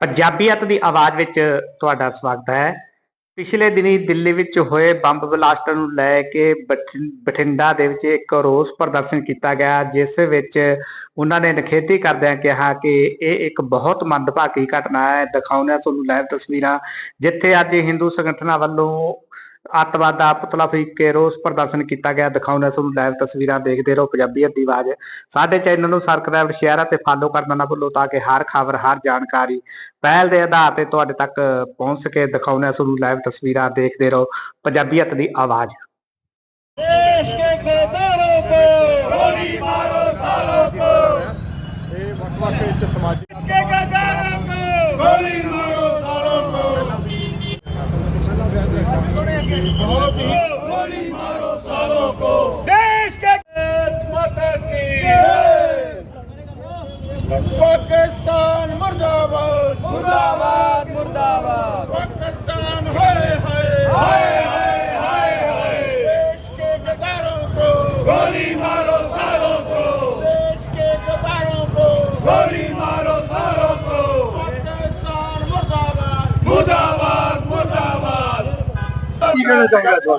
ਪੰਜਾਬੀਅਤ ਦੀ ਆਵਾਜ਼ ਵਿੱਚ ਤੁਹਾਡਾ ਸਵਾਗਤ ਹੈ। ਪਿਛਲੇ ਦਿਨੀ ਦਿੱਲੀ ਵਿੱਚ ਹੋਏ ਬੰਬ ਬਲਾਸਟ ਨੂੰ ਲੈ ਕੇ ਬਠ- ਬਠਿੰਡਾ ਦੇ ਵਿੱਚ ਇੱਕ ਰੋਸ ਪ੍ਰਦਰਸ਼ਨ ਕੀਤਾ ਗਿਆ, ਜਿਸ ਵਿੱਚ ਉਹਨਾਂ ਨੇ ਨਖੇਦੀ ਕਰਦਿਆਂ ਕਿਹਾ ਕਿ ਇਹ ਇੱਕ ਬਹੁਤ ਮੰਦਭਾਗੀ ਘਟਨਾ ਹੈ। ਦਿਖਾਉਂਦੇ ਤੁਹਾਨੂੰ ਲਾਈਵ ਤਸਵੀਰਾਂ, ਜਿੱਥੇ ਅੱਜ ਹਿੰਦੂ ਸੰਗਠਨਾਂ ਵੱਲੋਂ ਅੱਤਵਾਦ ਦਾ ਪੁਤਲਾ ਫੂਕ ਕੇ ਰੋਸ ਪ੍ਰਦਰਸ਼ਨ ਕੀਤਾ ਗਿਆ ਦਿਖਾਉਂਦੇ ਹਾਂ ਤੁਹਾਨੂੰ ਲਾਈਵ ਤਸਵੀਰਾਂ ਦੇਖਦੇ ਰਹੋ ਪੰਜਾਬੀਅਤ ਦੀ ਆਵਾਜ਼ ਸਾਡੇ ਚੈਨਲ ਨੂੰ ਸਬਸਕ੍ਰਾਈਬ ਸ਼ੇਅਰ ਅਤੇ ਫਾਲੋ ਕਰਨਾ ਨਾ ਭੁੱਲੋ ਤਾਂ ਕਿ ਹਰ ਖਬਰ ਹਰ ਜਾਣਕਾਰੀ ਪਹਿਲ ਦੇ ਆਧਾਰ ਤੇ ਤੁਹਾਡੇ ਤੱਕ ਪਹੁੰਚ ਸਕੇ ਦਿਖਾਉਂਦੇ ਹਾਂ ਤੁਹਾਨੂੰ ਲਾਈਵ ਤਸਵੀਰਾਂ ਦੇਖਦੇ ਰਹੋ ਪੰਜਾਬੀਅਤ ਦੀ ਆਵਾਜ਼ देश के ठेकेदारों को गोली मारो सालों को देश के गद्दारों को गोली मारो सालों गोली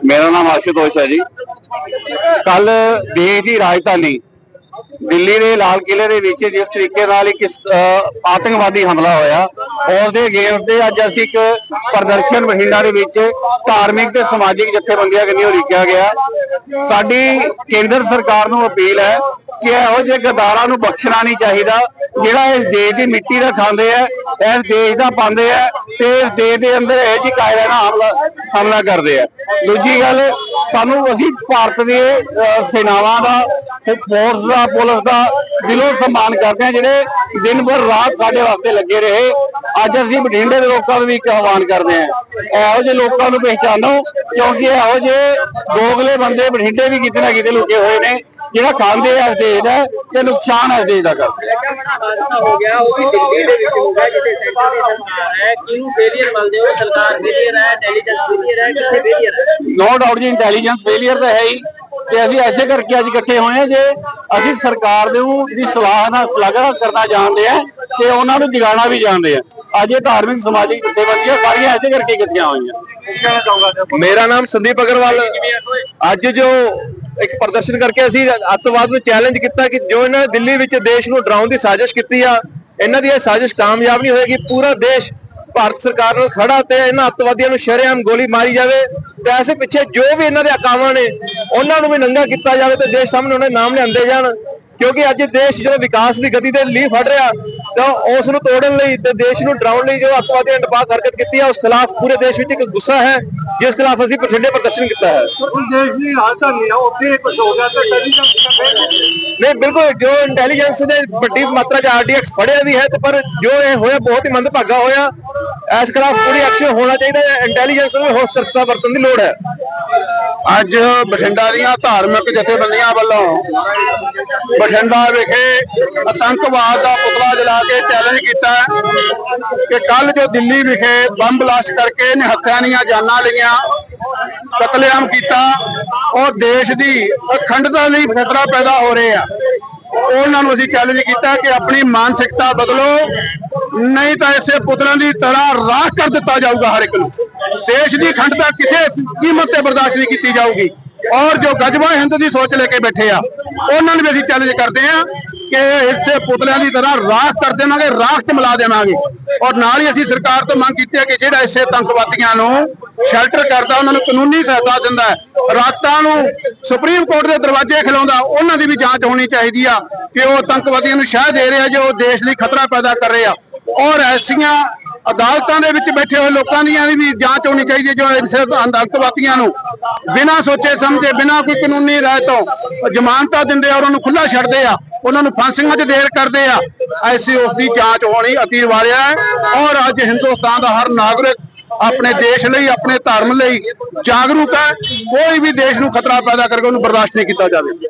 ਮੇਰਾ ਨਾਮ ਆਸ਼ੂਤੋਸ਼ ਹੈ ਜੀ। ਕੱਲ ਦੇਸ਼ ਦੀ ਰਾਜਧਾਨੀ ਦਿੱਲੀ ਦੇ ਲਾਲ ਕਿਲੇ ਦੇ ਵਿੱਚ ਜਿਸ ਤਰੀਕੇ ਨਾਲ ਇੱਕ ਆਤੰਕਵਾਦੀ ਹਮਲਾ ਹੋਇਆ, ਉਸ ਦੇ ਅਗੇਂਸਟ ਦੇ ਅੱਜ ਅਸੀਂ ਇੱਕ ਪ੍ਰਦਰਸ਼ਨ ਬਠਿੰਡਾ ਦੇ ਵਿੱਚ ਧਾਰਮਿਕ ਤੇ ਸਮਾਜਿਕ ਜਥੇਬੰਦੀਆਂ ਕੰਨੀਓ ਲਿਖਿਆ ਗਿਆ। ਸਾਡੀ ਕੇਂਦਰ ਸਰਕਾਰ ਨੂੰ ਅਪੀਲ ਹੈ ਕਿ ਇਹੋ ਜਿਹੇ ਗਦਾਰਾਂ ਨੂੰ ਬਖਸ਼ਣਾ ਨਹੀਂ ਚਾਹੀਦਾ, ਜਿਹੜਾ ਇਸ ਦੇਸ਼ ਦੀ ਮਿੱਟੀ ਦਾ ਖਾਂਦੇ ਆ ਇਸ ਦੇਸ਼ ਦਾ ਪਾਉਂਦੇ ਆ ਤੇ ਇਸ ਦੇਸ਼ ਦੇ ਅੰਦਰ ਇਹ ਜੀ ਕਾਇਦਾ ਨਾਲ ਹਮਲਾ ਹਮਲਾ ਕਰਦੇ ਆ। ਦੂਜੀ ਗੱਲ, ਸਾਨੂੰ ਅਸੀਂ ਭਾਰਤ ਦੇ ਸੈਨਾਵਾਂ ਦਾ ਫੋਰਸ ਦਾ, ਪੁਲਿਸ ਦਾ ਦਿਲੋਂ ਸਨਮਾਨ ਕਰਦੇ ਆ, ਜਿਹੜੇ ਦਿਨ ਭਰ ਰਾਤ ਸਾਡੇ ਵਾਸਤੇ ਲੱਗੇ ਰਹੇ। ਅੱਜ ਅਸੀਂ ਬਠਿੰਡੇ ਦੇ ਲੋਕਾਂ ਨੂੰ ਵੀ ਇੱਕ ਆਹਵਾਨ ਕਰਦੇ ਆ। ਇਹੋ ਜਿਹੇ ਲੋਕਾਂ ਨੂੰ ਪਹਿਚਾਨੋ, ਕਿਉਂਕਿ ਇਹੋ ਜਿਹੇ ਦੋਗਲੇ ਬੰਦੇ ਬਠਿੰਡੇ ਵੀ ਕਿਤੇ ਨਾ ਕਿਤੇ ਲੁਕੇ ਹੋਏ ਨੇ। ਜਿਹੜਾ ਖਾਂਦੇ ਆ ਦੇਸ਼ ਦਾ ਤੇ ਨੁਕਸਾਨ ਇਸ ਦੇਸ਼ ਦਾ ਕਰਦੇ ਆ। ਹੋ ਗਿਆ ਉਹ ਵੀ ਦਿੱਲੀ ਦੇ ਵਿੱਚ ਹੋ ਗਿਆ ਜਿੱਥੇ ਸੈਂਟਰ ਦੀ ਸਰਕਾਰ ਹੈ ਕਿਉਂ ਫੇਲੀਅਰ ਮਿਲਦੇ ਹੋ ਸਰਕਾਰ ਫੇਲੀਅਰ ਹੈ ਇੰਟੈਲੀਜੈਂਸ ਫੇਲੀਅਰ ਹੈ ਕਿੱਥੇ ਫੇਲੀਅਰ ਹੈ ਨੋ ਡਾਊਟ ਜੀ ਇੰਟੈਲੀਜੈਂਸ ਫੇਲਿਅਰ ਤਾਂ ਹੈ ਹੀ। ਤੇ ਅਸੀਂ ਐਸੇ ਕਰਕੇ ਅੱਜ ਇਕੱਠੇ ਹੋਏ ਹਾਂ ਜੇ ਅਸੀਂ ਸਰਕਾਰ ਦੇ ਨੂੰ ਦੀ ਸਲਾਹ ਨਾਲ ਸ਼ਲਾਘਾ ਕਰਨਾ ਜਾਣਦੇ ਆ ਤੇ ਉਹਨਾਂ ਨੂੰ ਜਗਾਉਣਾ ਵੀ ਜਾਣਦੇ ਆ। ਅੱਜ ਇਹ ਧਾਰਮਿਕ ਸਮਾਜਿਕ ਜਥੇਬੰਦੀਆਂ ਸਾਰੀਆਂ ਐਸੇ ਕਰਕੇ ਇਕੱਠੀਆਂ ਹੋਈਆਂ। ਮੇਰਾ ਨਾਮ ਸੰਦੀਪ ਅਗਰਵਾਲ। ਅੱਜ ਜੋ ਇੱਕ ਪ੍ਰਦਰਸ਼ਨ ਕਰਕੇ ਅਸੀਂ ਅੱਤਵਾਦ ਨੂੰ ਚੈਲੰਜ ਕੀਤਾ ਕਿ ਜੋ ਇਹਨਾਂ ਨੇ ਦਿੱਲੀ ਵਿੱਚ ਦੇਸ਼ ਨੂੰ ਡਰਾਉਣ ਦੀ ਸਾਜ਼ਿਸ਼ ਕੀਤੀ ਆ, ਇਹਨਾਂ ਦੀ ਇਹ ਸਾਜ਼ਿਸ਼ ਕਾਮਯਾਬ ਨਹੀਂ ਹੋਏਗੀ, ਪੂਰਾ ਦੇਸ਼ ਭਾਰਤ ਸਰਕਾਰ ਨਾਲ ਖੜਾ ਤੇ ਇਹਨਾਂ ਅੱਤਵਾਦੀਆਂ ਨੂੰ ਸ਼ਰੇਆਮ ਗੋਲੀ ਮਾਰੀ ਜਾਵੇ। ਤੇ ਐਸੇ ਪਿੱਛੇ ਜੋ ਵੀ ਇਹਨਾਂ ਦੇ ਅਕਾਵਾਂ ਨੇ, ਉਹਨਾਂ ਨੂੰ ਵੀ ਨੰਗਾ ਕੀਤਾ ਜਾਵੇ ਤੇ ਦੇਸ਼ ਸਾਹਮਣੇ ਉਹਨਾਂ ਦੇ ਨਾਮ ਲਿਆਂਦੇ ਜਾਣ। ਕਿਉਂਕਿ ਅੱਜ ਦੇਸ਼ ਜਦੋਂ ਵਿਕਾਸ ਦੀ ਗਤੀ ਤੇ ਲੀ ਫੜ ਰਿਹਾ ਤਾਂ ਉਸ ਨੂੰ ਤੋੜਨ ਲਈ ਤੇ ਦੇਸ਼ ਨੂੰ ਡਰਾਉਣ ਲਈ ਜੋ ਅੱਤਵਾਦੀਆਂ ਨੇ ਪਾਕ ਹਰਕਤ ਕੀਤੀ ਹੈ ਉਸ ਖਿਲਾਫ ਪੂਰੇ ਦੇਸ਼ ਵਿੱਚ ਇੱਕ ਗੁੱਸਾ ਹੈ ਜਿਸ ਖਿਲਾਫ ਅਸੀਂ ਪਠੰਡੇ ਪ੍ਰਦਰਸ਼ਨ ਕੀਤਾ ਹੈ। ਨਹੀਂ ਬਿਲਕੁਲ ਜੋ ਇੰਟੈਲੀਜੈਂਸ ਦੇ ਵੱਡੀ ਮਾਤਰਾ 'ਚ ਆਰਡੀਐਕਸ ਫੜਿਆ ਵੀ ਹੈ ਤੇ ਪਰ ਜੋ ਇਹ ਹੋਇਆ ਬਹੁਤ ਹੀ ਮੰਦਭਾਗਾ ਹੋਇਆ। ਇਸ ਖਿਲਾਫ ਪੂਰੀ ਐਕਸ਼ਨ ਹੋਣਾ ਚਾਹੀਦਾ ਹੈ ਇੰਟੈਲੀਜੈਂਸ ਨੂੰ ਹੋਸਤਰਤਾ ਵਰਤਣ ਦੀ ਲੋੜ ਹੈ। ਅੱਜ ਬਠਿੰਡਾ ਦੀਆਂ ਧਾਰਮਿਕ ਜਥੇਬੰਦੀਆਂ ਵੱਲੋਂ ਬਠਿੰਡਾ ਵਿਖੇ ਆਤੰਕਵਾਦ ਦਾ ਪੁਤਲਾ ਜਲਾ ਕੇ ਚੈਲੰਜ ਕੀਤਾ ਕਿ ਕੱਲ ਜੋ ਦਿੱਲੀ ਵਿਖੇ ਬੰਬ ਬਲਾਸਟ ਕਰਕੇ ਨਿਹੱਥਿਆਂ ਦੀਆਂ ਜਾਨਾਂ ਲਈਆਂ, ਕਤਲੇਆਮ ਕੀਤਾ, ਉਹ ਦੇਸ਼ ਦੀ ਅਖੰਡਤਾ ਲਈ ਖਤਰਾ ਪੈਦਾ ਹੋ ਰਿਹਾ ਉਹਨਾਂ ਨੂੰ ਅਸੀਂ ਚੈਲੰਜ ਕੀਤਾ ਕਿ ਆਪਣੀ ਮਾਨਸਿਕਤਾ ਬਦਲੋ ਨਹੀਂ ਤਾਂ ਇਸੇ ਪੁਤਲਾਂ ਦੀ ਤਰ੍ਹਾਂ ਰਾਹ ਕਰ ਦਿੱਤਾ ਜਾਊਗਾ ਹਰ ਇੱਕ ਨੂੰ। ਦੇਸ਼ ਦੀ ਅਖੰਡਤਾ ਕਿਸੇ ਕੀਮਤ ਤੇ ਬਰਦਾਸ਼ਤ ਨਹੀਂ ਕੀਤੀ ਜਾਊਗੀ। ਔਰ ਜੋ ਗਜਵਾ ਹਿੰਦ ਦੀ ਸੋਚ ਲੈ ਕੇ ਬੈਠੇ ਆ, ਉਹਨਾਂ ਨੂੰ ਵੀ ਅਸੀਂ ਚੈਲੰਜ ਕਰਦੇ ਆ ਕਿ ਇੱਥੇ ਪੁਤਲਿਆਂ ਦੀ ਤਰ੍ਹਾਂ ਰਾਖ ਕਰ ਦੇਵਾਂਗੇ, ਰਾਖ ਚ ਮਿਲਾ ਦੇਵਾਂਗੇ। ਔਰ ਨਾਲ ਹੀ ਅਸੀਂ ਸਰਕਾਰ ਤੋਂ ਮੰਗ ਕੀਤੀ ਹੈ ਕਿ ਜਿਹੜਾ ਇਸੇ ਆਤੰਕਵਾਦੀਆਂ ਨੂੰ ਸ਼ੈਲਟਰ ਕਰਦਾ, ਉਹਨਾਂ ਨੂੰ ਕਾਨੂੰਨੀ ਸਹਾਇਤਾ ਦਿੰਦਾ ਰਾਤਾਂ ਨੂੰ ਸੁਪਰੀਮ ਕੋਰਟ ਦੇ ਦਰਵਾਜ਼ੇ ਖਿਲਾਉਂਦਾ, ਉਹਨਾਂ ਦੀ ਵੀ ਜਾਂਚ ਹੋਣੀ ਚਾਹੀਦੀ ਆ ਕਿ ਉਹ ਆਤੰਕਵਾਦੀਆਂ ਨੂੰ ਸ਼ਾਹ ਦੇ ਰਹੇ ਆ ਜੋ ਦੇਸ਼ ਲਈ ਖਤਰਾ ਪੈਦਾ ਕਰ ਰਹੇ। ਆ ਔਰ ਐਸੀਆਂ ਅਦਾਲਤਾਂ ਦੇ ਵਿੱਚ ਬੈਠੇ ਹੋਏ ਲੋਕਾਂ ਦੀਆਂ ਦੀ ਵੀ ਜਾਂਚ ਹੋਣੀ ਚਾਹੀਦੀ ਹੈ, ਜੋ ਇਸੇ ਨੂੰ ਬਿਨਾਂ ਸੋਚੇ ਸਮਝੇ, ਬਿਨਾਂ ਕੋਈ ਕਾਨੂੰਨੀ ਰਾਏ ਤੋਂ ਜ਼ਮਾਨਤਾਂ ਦਿੰਦੇ ਆ ਔਰ ਉਹਨੂੰ ਖੁੱਲਾ ਛੱਡਦੇ ਆ। ਉਹਨਾਂ ਨੂੰ ਫਾਂਸੀਆਂ 'ਚ ਦੇਰ ਕਰਦੇ ਆ। ਐਸੀ ਉਸ ਦੀ ਜਾਂਚ ਹੋਣੀ ਅਤੀ ਵਾਰਿਆ ਹੈ। ਔਰ ਅੱਜ ਹਿੰਦੁਸਤਾਨ ਦਾ ਹਰ ਨਾਗਰਿਕ ਆਪਣੇ ਦੇਸ਼ ਲਈ, ਆਪਣੇ ਧਰਮ ਲਈ ਜਾਗਰੂਕ ਹੈ। ਕੋਈ ਵੀ ਦੇਸ਼ ਨੂੰ ਖਤਰਾ ਪੈਦਾ ਕਰਕੇ ਉਹਨੂੰ ਬਰਦਾਸ਼ਤ ਨਹੀਂ ਕੀਤਾ ਜਾਵੇ